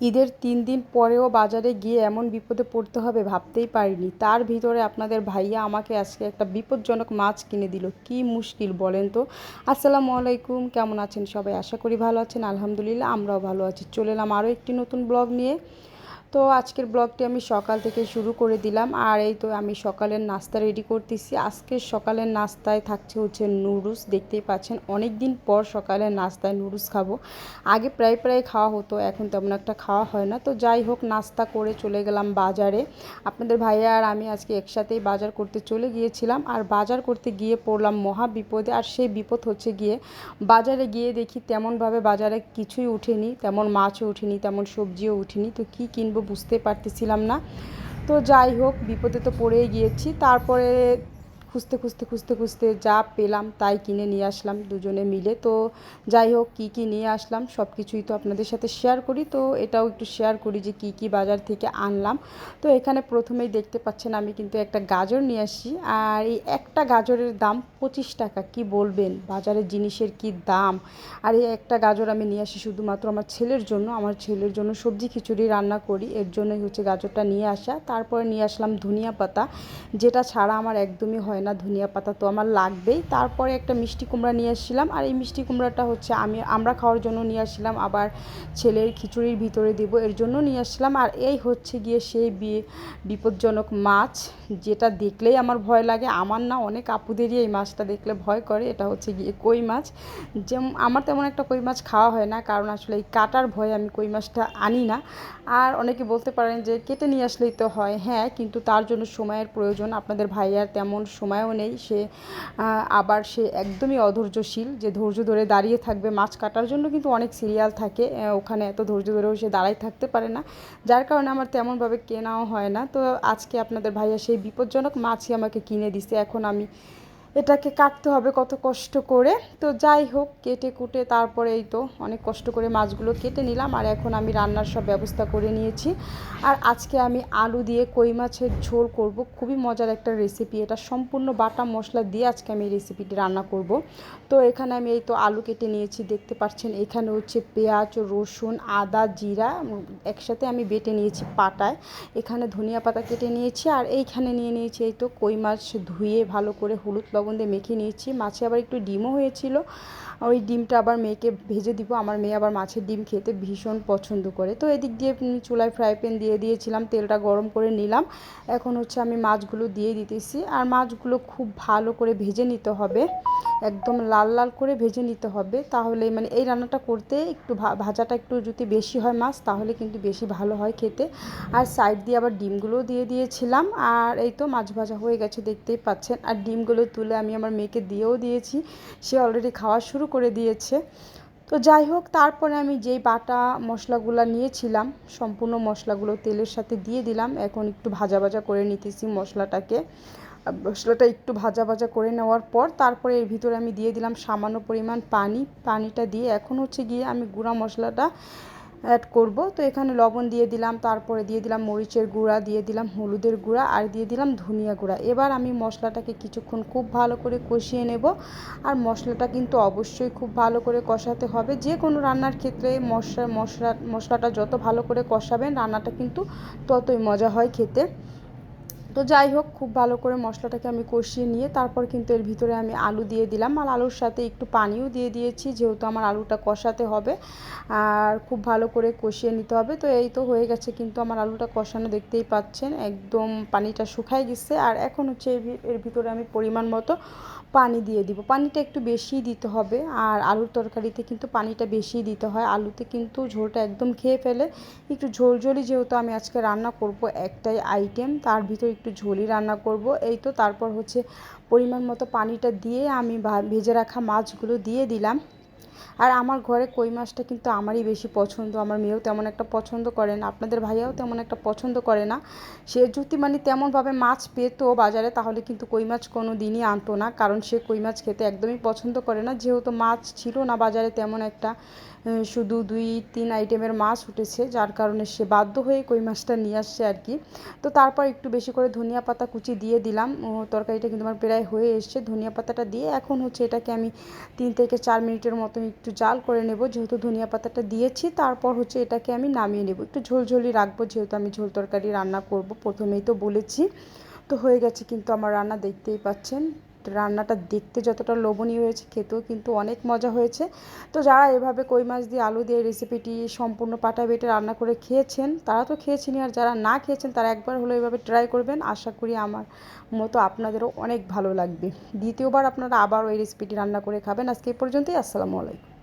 ঈদের তিন দিন পরেও বাজারে গিয়ে এমন বিপদে পড়তে হবে ভাবতেই পারিনি। তার ভিতরে আপনাদের ভাইয়া আমাকে আজকে একটা বিপজ্জনক মাছ কিনে দিল। কি মুশকিল বলেন তো? আসসালামু আলাইকুম, কেমন আছেন সবাই? আশা করি ভালো আছেন, আলহামদুলিল্লাহ, আমরাও ভালো আছি। চলে এলাম আরও একটি নতুন ব্লগ নিয়ে। তো আজকের ব্লগটি আমি সকাল থেকে শুরু করে দিলাম। আর এই তো আমি সকালের নাস্তা রেডি করতেছি। আজকের সকালের নাস্তায় থাকছে হচ্ছে নুডলস দেখতেই পাচ্ছেন অনেক দিন পর সকালের নাস্তায় নুডলস খাব। আগে প্রায় প্রায় খাওয়া হতো, এখন তেমন একটা খাওয়া হয় না। তো যাই হোক, নাস্তা করে চলে গেলাম বাজারে। আপনাদের ভাইয়া আর আমি আজকে একসাথেই বাজার করতে চলে গিয়েছিলাম। আর বাজার করতে গিয়ে পড়লাম মহা বিপদে। আর সেই বিপদ হচ্ছে গিয়ে বাজারে গিয়ে দেখি তেমনভাবে বাজারে কিছুই উঠেনি। তেমন মাছও উঠেনি, তেমন সবজিও উঠেনি। তো কী কিনবো বুঝতে পারতেছিলাম না। তো যাই হোক বিপদে তো পড়েই গিয়েছি। তারপরে খুঁজতে খুঁজতে খুঁজতে খুঁজতে যা পেলাম তাই কিনে নিয়ে আসলাম দুজনে মিলে। তো যাই হোক, কী কী নিয়ে আসলাম সব কিছুই তো আপনাদের সাথে শেয়ার করি। তো এটাও একটু শেয়ার করি যে কী কী বাজার থেকে আনলাম। তো এখানে প্রথমেই দেখতে পাচ্ছেন আমি কিন্তু একটা গাজর নিয়ে আসি আর এই একটা গাজরের দাম পঁচিশ টাকা, কি বলবেন? বাজারের জিনিসের কি দাম? আর এই একটা গাজর আমি নিয়ে আসি শুধুমাত্র আমার ছেলের জন্য। আমার ছেলের জন্য সবজি খিচুড়ি রান্না করি, এর জন্যই হচ্ছে গাজরটা নিয়ে আসা। তারপরে নিয়ে আসলাম ধনিয়া পাতা, যেটা ছাড়া আমার একদমই হয় না। ধনিয়া পাতা তো আমার লাগবেই। তারপরে একটা মিষ্টি কুমড়া নিয়ে আসছিলাম আর এই মিষ্টি কুমড়াটা হচ্ছে আমি, আমরা খাওয়ার জন্য নিয়ে আসছিলাম। আবার ছেলের খিচুড়ির ভিতরে দেব, এর জন্য নিয়ে আসছিলাম। আর এই হচ্ছে গিয়ে সেই বিপজ্জনক মাছ, যেটা দেখলেই আমার ভয় লাগে। আমার না অনেক আপুদেরই এই মাছটা দেখলে ভয় করে। এটা হচ্ছে গিয়ে কই মাছ। যেমন আমার তেমন একটা কই মাছ খাওয়া হয় না। কারণ আসলে এই কাটার ভয়ে আমি কই মাছটা আনি না। আর অনেকে বলতে পারেন যে, কেটে নিয়ে আসলেই তো হয়। হ্যাঁ কিন্তু তার জন্য সময়ের প্রয়োজন। আপনাদের ভাইয়ার তেমন সময়ও নেই। সে আবার সে একদমই অধৈর্যশীল, যে ধৈর্য ধরে দাঁড়িয়ে থাকবে। মাছ কাটার জন্য কিন্তু অনেক সিরিয়াল থাকে ওখানে এত ধৈর্য ধরেও সে দাঁড়াই থাকতে পারে না। যার কারণে আমার তেমনভাবে কেনাও হয় না। তো আজকে আপনাদের ভাইয়া সেই বিপজ্জনক মাছই আমাকে কিনে দিছে। এখন আমি এটাকে কাটতে হবে কত কষ্ট করে। তো যাই হোক, কেটে কুটে তারপরে এই তো অনেক কষ্ট করে মাছগুলো কেটে নিলাম আর এখন আমি রান্নার সব ব্যবস্থা করে নিয়েছি। আর আজকে আমি আলু দিয়ে কই মাছের ঝোল করব, খুবই মজার একটা রেসিপি এটা সম্পূর্ণ বাটা মশলা দিয়ে আজকে আমি এই রেসিপিটি রান্না করব। তো এখানে আমি এই তো আলু কেটে নিয়েছি, দেখতে পাচ্ছেন এখানে হচ্ছে পেঁয়াজ, রসুন, আদা, জিরা, একসাথে আমি বেটে নিয়েছি পাটায়। এখানে ধনিয়া পাতা কেটে নিয়েছি আর এইখানে নিয়ে নিয়েছি এই তো কই মাছ ধুয়ে ভালো করে হলুদ লবণ দিয়ে মেখে নিয়েছি। মাছে আবার একটু ডিমও হয়েছিল। ওই ডিমটা আবার মেয়েকে ভেজে দিব। আমার মেয়ে আবার মাছের ডিম খেতে ভীষণ পছন্দ করে। তো এদিক দিয়ে চুলায় ফ্রাই প্যান দিয়ে দিয়েছিলাম, তেলটা গরম করে নিলাম। এখন হচ্ছে আমি মাছগুলো দিয়ে দিতেছি। আর মাছগুলো খুব ভালো করে ভেজে নিতে হবে। একদম লাল লাল করে ভেজে নিতে হবে। তাহলে মানে এই রান্নাটা করতে একটু ভাজাটা একটু যদি বেশি হয় মাছ, তাহলে কিন্তু বেশি ভালো হয় খেতে। আর সাইড দিয়ে আবার ডিমগুলোও দিয়ে দিয়েছিলাম। আর এই তো মাছ ভাজা হয়ে গেছে, দেখতেই পাচ্ছেন। আর ডিমগুলো তুলে আমি আমার মেয়েকে দিয়েও দিয়েছি। সে অলরেডি খাওয়া শুরু করে দিয়েছে। তো যাই হোক, তারপরে আমি যেই বাটা মশলাগুলো নিয়েছিলাম, সম্পূর্ণ মশলাগুলো তেলের সাথে দিয়ে দিলাম। এখন একটু ভাজা ভাজা করে নিতেছি মশলাটাকে। মশলাটা একটু ভাজা ভাজা করে নেওয়ার পর তারপরে এর ভিতরে আমি দিয়ে দিলাম সামান্য পরিমাণ পানি। পানিটা দিয়ে এখন হচ্ছে গিয়ে আমি গুঁড়া মশলাটা অ্যাড করব। তো এখানে লবণ দিয়ে দিলাম, তারপরে দিয়ে দিলাম মরিচের গুঁড়া, দিয়ে দিলাম হলুদের গুঁড়া, আর দিয়ে দিলাম ধনিয়া গুঁড়া। এবার আমি মশলাটাকে কিছুক্ষণ খুব ভালো করে কষিয়ে নেব। আর মশলাটা কিন্তু অবশ্যই খুব ভালো করে কষাতে হবে। যে কোনো রান্নার ক্ষেত্রে মশলা মশলা, মশলাটা যত ভালো করে কষাবেন, রান্নাটা কিন্তু ততই মজা হয় খেতে। তো যাই হোক, খুব ভালো করে মশলাটাকে আমি কষিয়ে নিয়ে তারপর কিন্তু এর ভিতরে আমি আলু দিয়ে দিলাম। আর আলুর সাথে একটু পানিও দিয়ে দিয়েছি, যেহেতু আমার আলুটা কষাতে হবে। আর খুব ভালো করে কষিয়ে নিতে হবে। তো এই তো হয়ে গেছে কিন্তু আমার আলুটা কষানো, দেখতেই পাচ্ছেন। একদম পানিটা শুকায় গেছে। আর এখন হচ্ছে এর ভিতরে আমি পরিমাণ মতো পানি দিয়ে দিব। পানিটা একটু বেশি দিতে হবে। আর আলুর তরকারিতে কিন্তু পানিটা বেশি দিতে হয়। আলুতে কিন্তু ঝোলটা একদম খেয়ে ফেলে। একটু ঝোল ঝোলই যেহেতু আমি আজকে রান্না করব একটাই আইটেম তার ভিতরে একটু ঝোলই রান্না করব। এই তো তারপর হচ্ছে পরিমাণ মতো পানিটা দিয়ে আমি ভেজে রাখা মাছগুলো দিয়ে দিলাম। আর আমার ঘরে কই মাছটা কিন্তু আমারই বেশি পছন্দ, আমার মেয়েও তেমন একটা পছন্দ করে না, আপনাদের ভাইয়াও তেমন একটা পছন্দ করে না। সে যদি মানে তেমনভাবে মাছ পেতো বাজারে, তাহলে কিন্তু কই মাছ কোনো দিনই আনতো না, কারণ সে কই মাছ খেতে একদমই পছন্দ করে না। যেহেতু মাছ ছিল না বাজারে, তেমন একটা শুধু দুই, তিন আইটেমের মাছ উঠেছে, যার কারণে সে বাধ্য হয়ে কই মাছটা নিয়ে আসছে আর কি। তো তারপর একটু বেশি করে ধনিয়া পাতা কুচি দিয়ে দিলাম তরকারিটা কিন্তু আমার প্রায় হয়ে এসছে, ধনিয়া পাতাটা দিয়ে। এখন হচ্ছে এটাকে আমি তিন থেকে চার মিনিটের মতন একটু জাল করে নেব, যেহেতু ধনিয়া পাতাটা দিয়েছি। তারপর হচ্ছে এটাকে আমি নামিয়ে নেব। একটু ঝোলঝোলি রাখব, যেহেতু আমি ঝোল তরকারি রান্না করব, প্রথমেই তো বলেছি। তো হয়ে গেছে কিন্তু আমার রান্না, দেখতেই পাচ্ছেন। রান্নাটা দেখতে যতটা লোভনীয় হয়েছে, খেতেও কিন্তু অনেক মজা হয়েছে। তো যারা এভাবে কই মাছ দিয়ে আলু দিয়ে রেসিপিটি সম্পূর্ণ পাটা বেটে রান্না করে খেয়েছেন, তারা তো খেয়েছেনই। আর যারা না খেয়েছেন, তারা একবার হলো এভাবে ট্রাই করবেন। আশা করি আমার মতো আপনাদেরও অনেক ভালো লাগবে। দ্বিতীয়বার আপনারা আবার ওই রেসিপিটি রান্না করে খাবেন। আজকে এই পর্যন্তই। আসসালামু আলাইকুম।